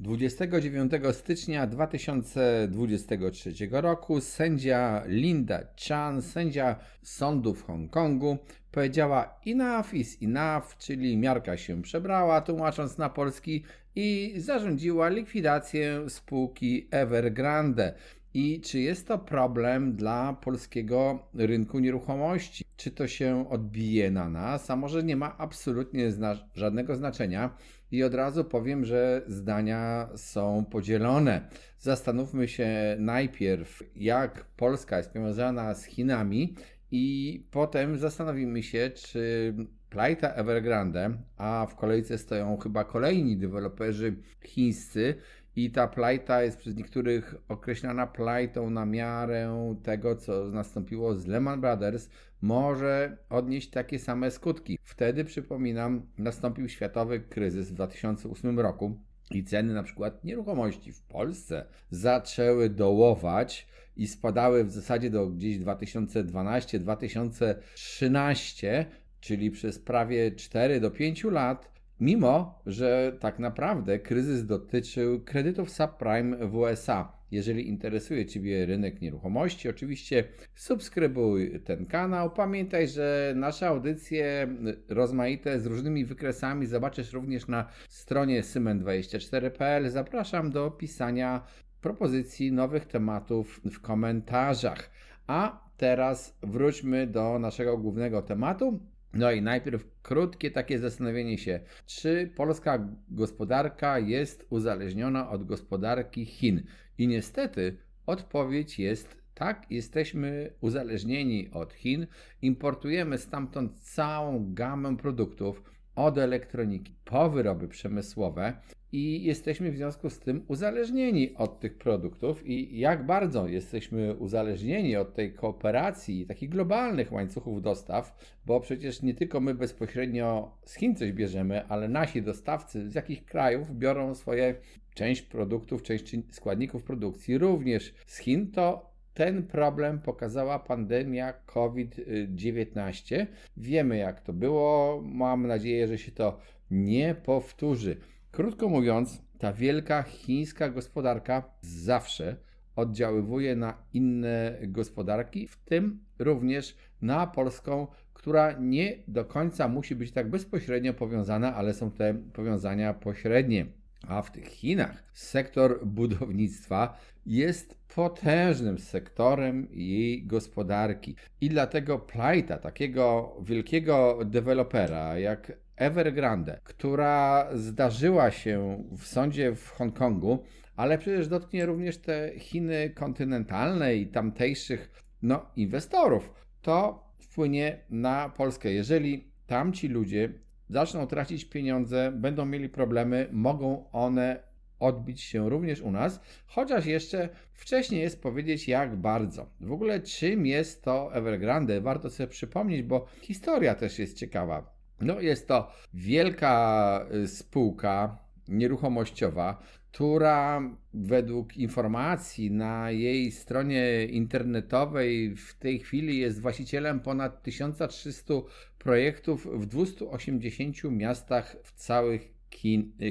29 stycznia 2023 roku sędzia Linda Chan, sędzia sądu w Hongkongu, powiedziała enough is enough, czyli miarka się przebrała, tłumacząc na polski, i zarządziła likwidację spółki Evergrande. I czy jest to problem dla polskiego rynku nieruchomości? Czy to się odbije na nas? A może nie ma absolutnie zna żadnego znaczenia? I od razu powiem, że zdania są podzielone. Zastanówmy się najpierw, jak Polska jest powiązana z Chinami, i potem zastanowimy się, czy plajta Evergrande, a w kolejce stoją chyba kolejni deweloperzy chińscy, i ta plajta jest przez niektórych określana plajtą na miarę tego, co nastąpiło z Lehman Brothers, może odnieść takie same skutki. Wtedy, przypominam, nastąpił światowy kryzys w 2008 roku i ceny na przykład nieruchomości w Polsce zaczęły dołować i spadały w zasadzie do gdzieś 2012-2013, czyli przez prawie 4 do 5 lat Mimo, że tak naprawdę kryzys dotyczył kredytów subprime w USA. Jeżeli interesuje Ciebie rynek nieruchomości, oczywiście subskrybuj ten kanał. Pamiętaj, że nasze audycje rozmaite z różnymi wykresami zobaczysz również na stronie symen24.pl. Zapraszam do pisania propozycji nowych tematów w komentarzach. A teraz wróćmy do naszego głównego tematu, no i najpierw krótkie takie zastanowienie się, czy polska gospodarka jest uzależniona od gospodarki Chin. I niestety odpowiedź jest tak, jesteśmy uzależnieni od Chin, importujemy stamtąd całą gamę produktów, od elektroniki po wyroby przemysłowe i jesteśmy w związku z tym uzależnieni od tych produktów i jak bardzo jesteśmy uzależnieni od tej kooperacji, takich globalnych łańcuchów dostaw, bo przecież nie tylko my bezpośrednio z Chin coś bierzemy, ale nasi dostawcy z jakich krajów biorą swoje część produktów, część składników produkcji również z Chin, to ten problem pokazała pandemia COVID-19. Wiemy, jak to było. Mam nadzieję, że się to nie powtórzy. Krótko mówiąc, ta wielka chińska gospodarka zawsze oddziaływuje na inne gospodarki, w tym również na polską, która nie do końca musi być tak bezpośrednio powiązana, ale są te powiązania pośrednie. A w tych Chinach sektor budownictwa jest potężnym sektorem jej gospodarki. I dlatego plajta takiego wielkiego dewelopera jak Evergrande, która zdarzyła się w sądzie w Hongkongu, ale przecież dotknie również te Chiny kontynentalne i tamtejszych no, inwestorów, to wpłynie na Polskę. Jeżeli tamci ludzie zaczną tracić pieniądze, będą mieli problemy, mogą one odbić się również u nas, chociaż jeszcze wcześniej jest powiedzieć jak bardzo. W ogóle czym jest to Evergrande? Warto sobie przypomnieć, bo historia też jest ciekawa. No jest to wielka y, spółka nieruchomościowa, która według informacji na jej stronie internetowej w tej chwili jest właścicielem ponad 1300 projektów w 280 miastach w całych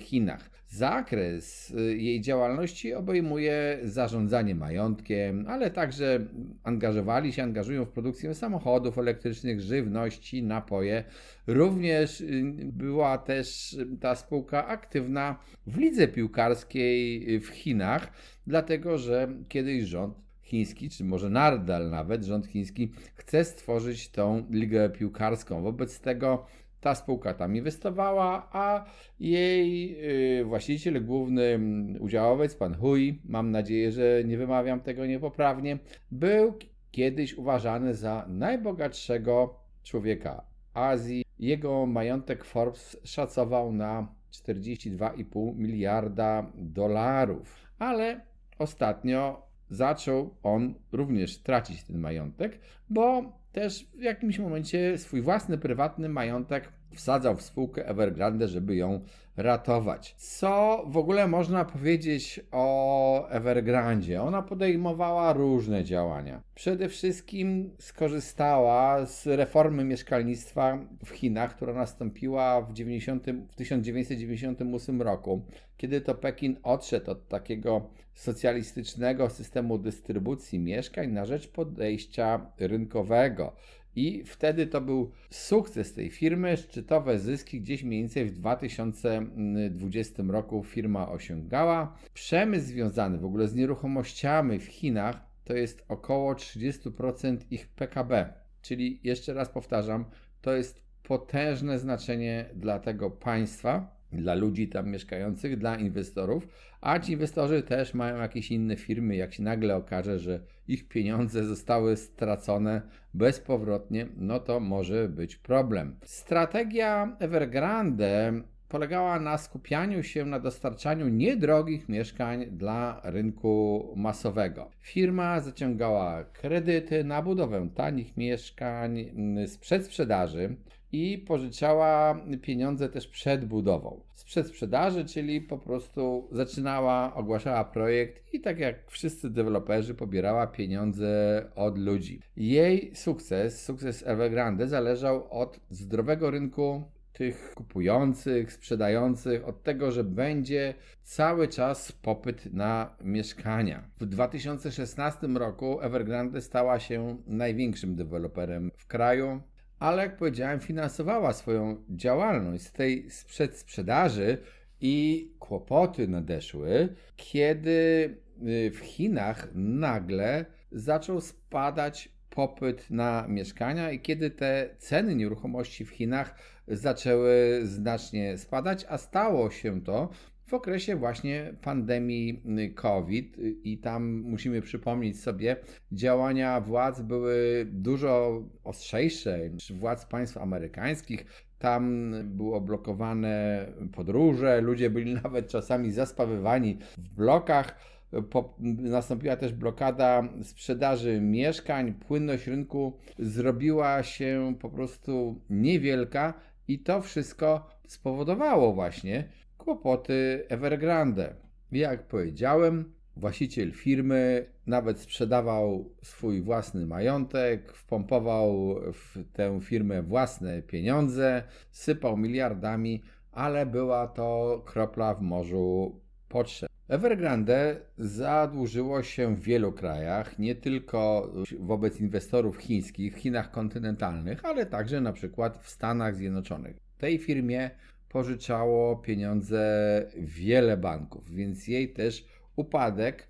Chinach. Zakres y, jej działalności obejmuje zarządzanie majątkiem, ale także angażowali się, angażują w produkcję samochodów elektrycznych, żywności, napoje. Również y, była też ta spółka aktywna w lidze piłkarskiej w Chinach, dlatego że kiedyś rząd chiński, czy może nadal nawet rząd chiński chce stworzyć tą ligę piłkarską. Wobec tego ta spółka tam inwestowała, a jej yy, właściciel główny, udziałowiec, pan Hui, mam nadzieję, że nie wymawiam tego niepoprawnie, był kiedyś uważany za najbogatszego człowieka Azji. Jego majątek Forbes szacował na 42,5 miliarda dolarów, ale ostatnio zaczął on również tracić ten majątek, bo też w jakimś momencie swój własny prywatny majątek wsadzał w spółkę Evergrande, żeby ją ratować. Co w ogóle można powiedzieć o Evergrandzie? Ona podejmowała różne działania. Przede wszystkim skorzystała z reformy mieszkalnictwa w Chinach, która nastąpiła w, 90, w 1998 roku, kiedy to Pekin odszedł od takiego socjalistycznego systemu dystrybucji mieszkań na rzecz podejścia rynkowego. I wtedy to był sukces tej firmy, szczytowe zyski gdzieś mniej więcej w 2020 roku firma osiągała. Przemysł związany w ogóle z nieruchomościami w Chinach to jest około 30% ich PKB. Czyli jeszcze raz powtarzam, to jest potężne znaczenie dla tego państwa, dla ludzi tam mieszkających, dla inwestorów, a ci inwestorzy też mają jakieś inne firmy. Jak się nagle okaże, że ich pieniądze zostały stracone bezpowrotnie, no to może być problem. Strategia Evergrande polegała na skupianiu się na dostarczaniu niedrogich mieszkań dla rynku masowego. Firma zaciągała kredyty na budowę tanich mieszkań z przedsprzedaży i pożyczała pieniądze też przed budową. Sprzed sprzedaży, czyli po prostu zaczynała, ogłaszała projekt i tak jak wszyscy deweloperzy pobierała pieniądze od ludzi. Jej sukces, sukces Evergrande zależał od zdrowego rynku tych kupujących, sprzedających, od tego, że będzie cały czas popyt na mieszkania. W 2016 roku Evergrande stała się największym deweloperem w kraju ale jak powiedziałem, finansowała swoją działalność z tej przedsprzedaży i kłopoty nadeszły, kiedy y, w Chinach nagle zaczął spadać popyt na mieszkania i kiedy te ceny nieruchomości w Chinach zaczęły znacznie spadać, a stało się to w okresie właśnie pandemii y, COVID i tam musimy przypomnieć sobie, działania władz były dużo ostrzejsze niż władz państw amerykańskich. Tam było blokowane podróże, ludzie byli nawet czasami zaspawywani w blokach. Po, nastąpiła też blokada sprzedaży mieszkań, płynność rynku zrobiła się po prostu niewielka i to wszystko spowodowało właśnie, kłopoty Evergrande. Jak powiedziałem, właściciel firmy nawet sprzedawał swój własny majątek, wpompował w tę firmę własne pieniądze, sypał miliardami, ale była to kropla w morzu potrzeb. Evergrande zadłużyło się w wielu krajach, nie tylko wobec inwestorów chińskich w Chinach kontynentalnych, ale także na przykład w Stanach Zjednoczonych. Tej firmie pożyczało pieniądze wiele banków, więc jej też upadek,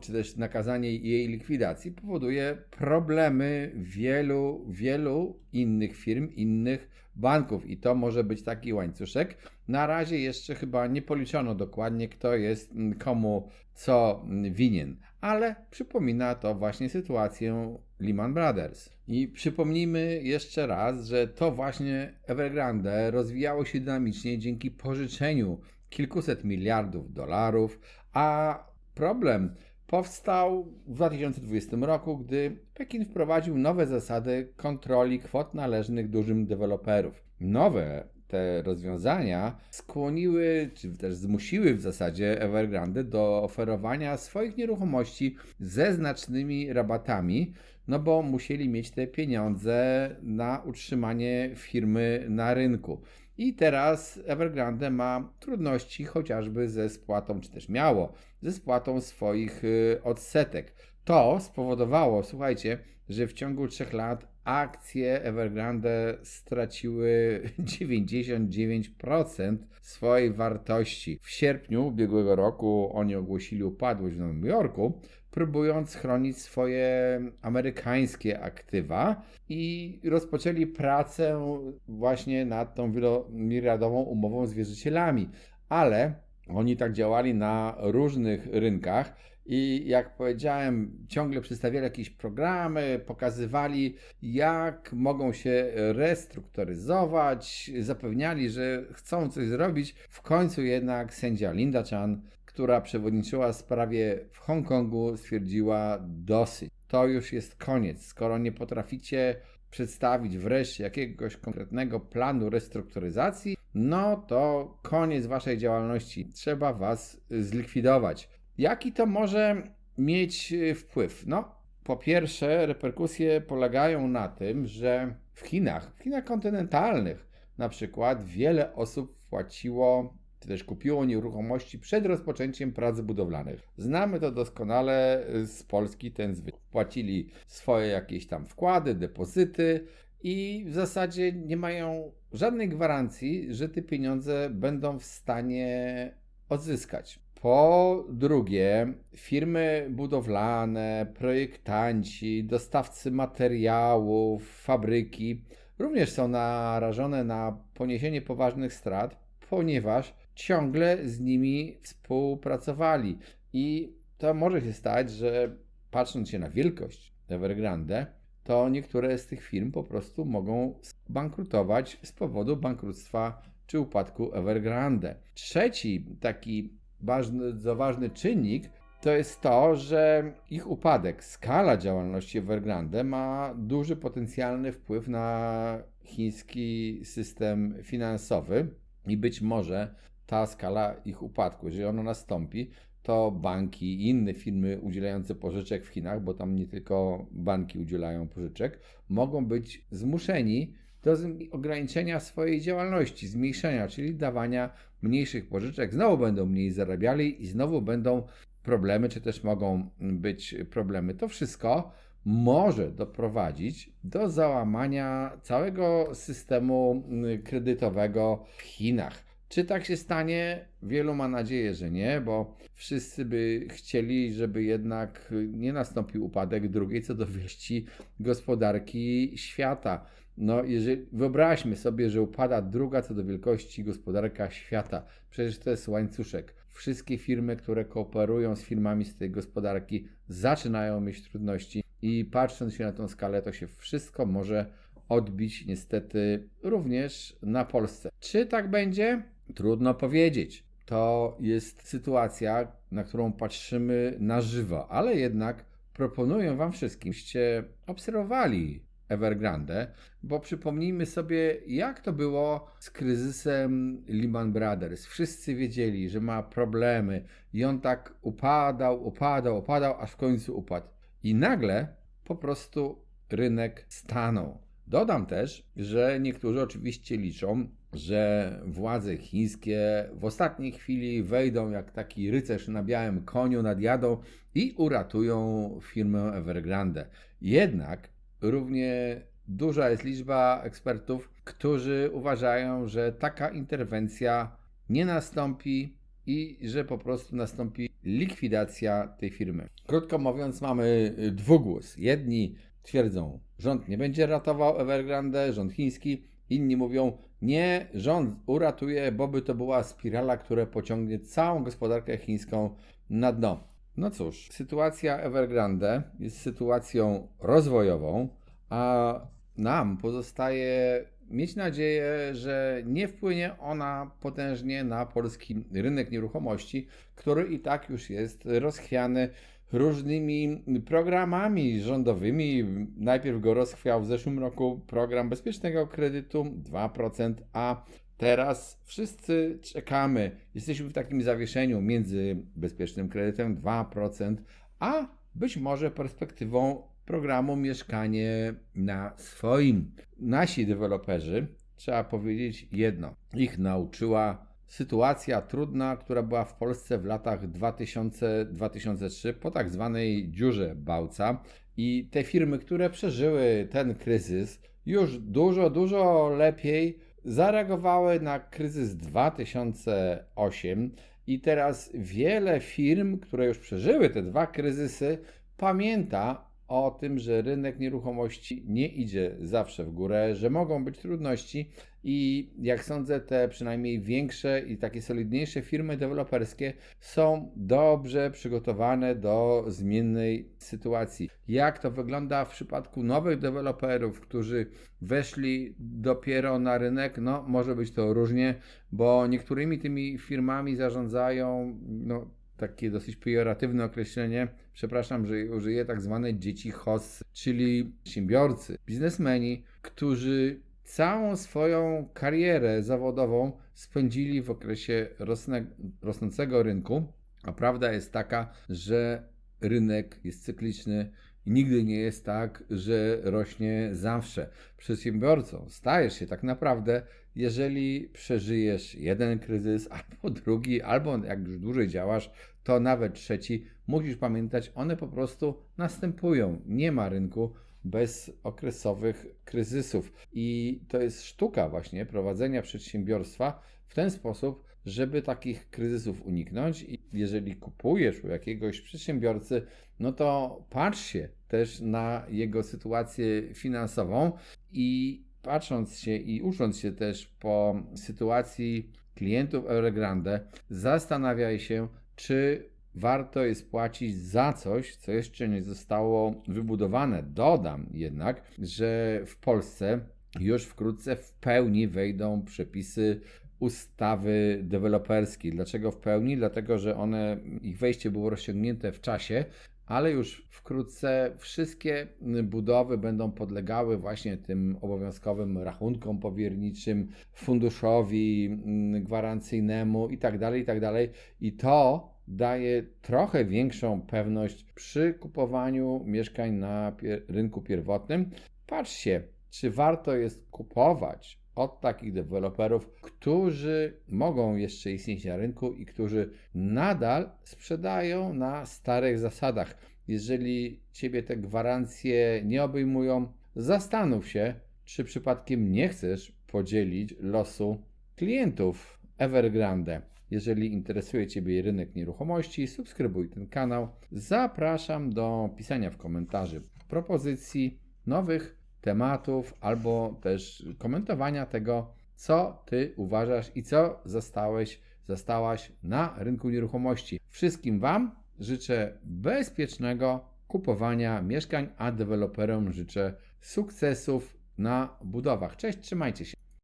czy też nakazanie jej likwidacji powoduje problemy wielu, wielu innych firm, innych banków i to może być taki łańcuszek. Na razie jeszcze chyba nie policzono dokładnie, kto jest komu co winien, ale przypomina to właśnie sytuację Lehman Brothers. I przypomnijmy jeszcze raz, że to właśnie Evergrande rozwijało się dynamicznie dzięki pożyczeniu kilkuset miliardów dolarów, a problem powstał w 2020 roku, gdy Pekin wprowadził nowe zasady kontroli kwot należnych dużym deweloperów. Nowe te rozwiązania skłoniły, czy też zmusiły w zasadzie Evergrande do oferowania swoich nieruchomości ze znacznymi rabatami, no bo musieli mieć te pieniądze na utrzymanie firmy na rynku. I teraz Evergrande ma trudności chociażby ze spłatą, czy też miało, ze spłatą swoich y, odsetek. To spowodowało, słuchajcie, że w ciągu 3 lat akcje Evergrande straciły 99% swojej wartości. W sierpniu ubiegłego roku oni ogłosili upadłość w Nowym Jorku, próbując chronić swoje amerykańskie aktywa i rozpoczęli pracę właśnie nad tą wielomiliardową umową z wierzycielami. Ale oni tak działali na różnych rynkach i jak powiedziałem, ciągle przedstawiali jakieś programy, pokazywali, jak mogą się restrukturyzować, zapewniali, że chcą coś zrobić. W końcu jednak sędzia Linda Chan, która przewodniczyła sprawie w Hongkongu, stwierdziła dosyć. To już jest koniec. Skoro nie potraficie przedstawić wreszcie jakiegoś konkretnego planu restrukturyzacji, no to koniec waszej działalności. Trzeba was zlikwidować. Jaki to może mieć y, wpływ? No, po pierwsze, reperkusje polegają na tym, że w Chinach, w Chinach kontynentalnych na przykład, wiele osób płaciło czy też kupiło nieruchomości przed rozpoczęciem prac budowlanych. Znamy to doskonale z Polski, ten zwyczaj. Płacili swoje jakieś tam wkłady, depozyty i w zasadzie nie mają żadnej gwarancji, że te pieniądze będą w stanie odzyskać. Po drugie, firmy budowlane, projektanci, dostawcy materiałów, fabryki również są narażone na poniesienie poważnych strat, ponieważ ciągle z nimi współpracowali. I to może się stać, że patrząc się na wielkość Evergrande, to niektóre z tych firm po prostu mogą bankrutować z powodu bankructwa czy upadku Evergrande. Trzeci taki bardzo ważny czynnik to jest to, że ich upadek, skala działalności Evergrande ma duży potencjalny wpływ na chiński system finansowy i być może ta skala ich upadku, jeżeli ona nastąpi, to banki i inne firmy udzielające pożyczek w Chinach, bo tam nie tylko banki udzielają pożyczek, mogą być zmuszeni do ograniczenia swojej działalności, zmniejszenia, czyli dawania mniejszych pożyczek. Znowu będą mniej zarabiali i znowu będą problemy, czy też mogą być problemy. To wszystko może doprowadzić do załamania całego systemu kredytowego w Chinach. Czy tak się stanie? Wielu ma nadzieję, że nie, bo wszyscy by chcieli, żeby jednak nie nastąpił upadek drugiej co do wieści gospodarki świata. No, jeżeli wyobraźmy sobie, że upada druga co do wielkości gospodarka świata. Przecież to jest łańcuszek. Wszystkie firmy, które kooperują z firmami z tej gospodarki, zaczynają mieć trudności i patrząc się na tą skalę, to się wszystko może odbić niestety również na Polsce. Czy tak będzie? Trudno powiedzieć. To jest sytuacja, na którą patrzymy na żywo, ale jednak proponuję Wam wszystkim, żebyście obserwowali Evergrande, bo przypomnijmy sobie, jak to było z kryzysem Lehman Brothers. Wszyscy wiedzieli, że ma problemy i on tak upadał, upadał, upadał, aż w końcu upadł. I nagle po prostu rynek stanął. Dodam też, że niektórzy oczywiście liczą, że władze chińskie w ostatniej chwili wejdą jak taki rycerz na białym koniu, nadjadą i uratują firmę Evergrande. Jednak równie duża jest liczba ekspertów, którzy uważają, że taka interwencja nie nastąpi i że po prostu nastąpi likwidacja tej firmy. Krótko mówiąc, mamy dwugłos. Jedni twierdzą, rząd nie będzie ratował Evergrande, rząd chiński, inni mówią, nie, rząd uratuje, bo by to była spirala, która pociągnie całą gospodarkę chińską na dno. No cóż, sytuacja Evergrande jest sytuacją rozwojową, a nam pozostaje mieć nadzieję, że nie wpłynie ona potężnie na polski rynek nieruchomości, który i tak już jest rozchwiany różnymi programami rządowymi. Najpierw go rozchwiał w zeszłym roku program bezpiecznego kredytu 2%, a teraz wszyscy czekamy. Jesteśmy w takim zawieszeniu między bezpiecznym kredytem 2%, a być może perspektywą programu Mieszkanie na swoim. Nasi deweloperzy, trzeba powiedzieć jedno, ich nauczyła sytuacja trudna, która była w Polsce w latach 2000-2003 po tak zwanej dziurze Bałca. I te firmy, które przeżyły ten kryzys, już dużo, dużo lepiej zareagowały na kryzys 2008 i teraz wiele firm, które już przeżyły te dwa kryzysy, pamięta o tym, że rynek nieruchomości nie idzie zawsze w górę, że mogą być trudności i jak sądzę, te przynajmniej większe i takie solidniejsze firmy deweloperskie są dobrze przygotowane do zmiennej sytuacji. Jak to wygląda w przypadku nowych deweloperów, którzy weszli dopiero na rynek? No, może być to różnie, bo niektórymi tymi firmami zarządzają no, takie dosyć pejoratywne określenie, przepraszam, że użyję tak zwane dzieci HOS, czyli przedsiębiorcy, biznesmeni, którzy całą swoją karierę zawodową spędzili w okresie rosnę, rosnącego rynku, a prawda jest taka, że rynek jest cykliczny nigdy nie jest tak, że rośnie zawsze. Przedsiębiorcą stajesz się tak naprawdę, jeżeli przeżyjesz jeden kryzys, albo drugi, albo jak już dłużej działasz, to nawet trzeci. Musisz pamiętać, one po prostu następują. Nie ma rynku bez okresowych kryzysów. I to jest sztuka właśnie prowadzenia przedsiębiorstwa w ten sposób, żeby takich kryzysów uniknąć. I jeżeli kupujesz u jakiegoś przedsiębiorcy, no to patrz się też na jego sytuację finansową i patrząc się i ucząc się też po sytuacji klientów Evergrande, zastanawiaj się, czy warto jest płacić za coś, co jeszcze nie zostało wybudowane. Dodam jednak, że w Polsce już wkrótce w pełni wejdą przepisy ustawy deweloperskiej. Dlaczego w pełni? Dlatego, że one, ich wejście było rozciągnięte w czasie, ale już wkrótce wszystkie budowy będą podlegały właśnie tym obowiązkowym rachunkom powierniczym, funduszowi mm, gwarancyjnemu itd., itd. I to daje trochę większą pewność przy kupowaniu mieszkań na pier rynku pierwotnym. Patrzcie, czy warto jest kupować od takich deweloperów, którzy mogą jeszcze istnieć na rynku i którzy nadal sprzedają na starych zasadach. Jeżeli ciebie te gwarancje nie obejmują, zastanów się, czy przypadkiem nie chcesz podzielić losu klientów Evergrande. Jeżeli interesuje Ciebie rynek nieruchomości, subskrybuj ten kanał. Zapraszam do pisania w komentarzu propozycji nowych tematów albo też komentowania tego, co Ty uważasz i co zastałeś, zastałaś na rynku nieruchomości. Wszystkim Wam życzę bezpiecznego kupowania mieszkań, a deweloperom życzę sukcesów na budowach. Cześć, trzymajcie się.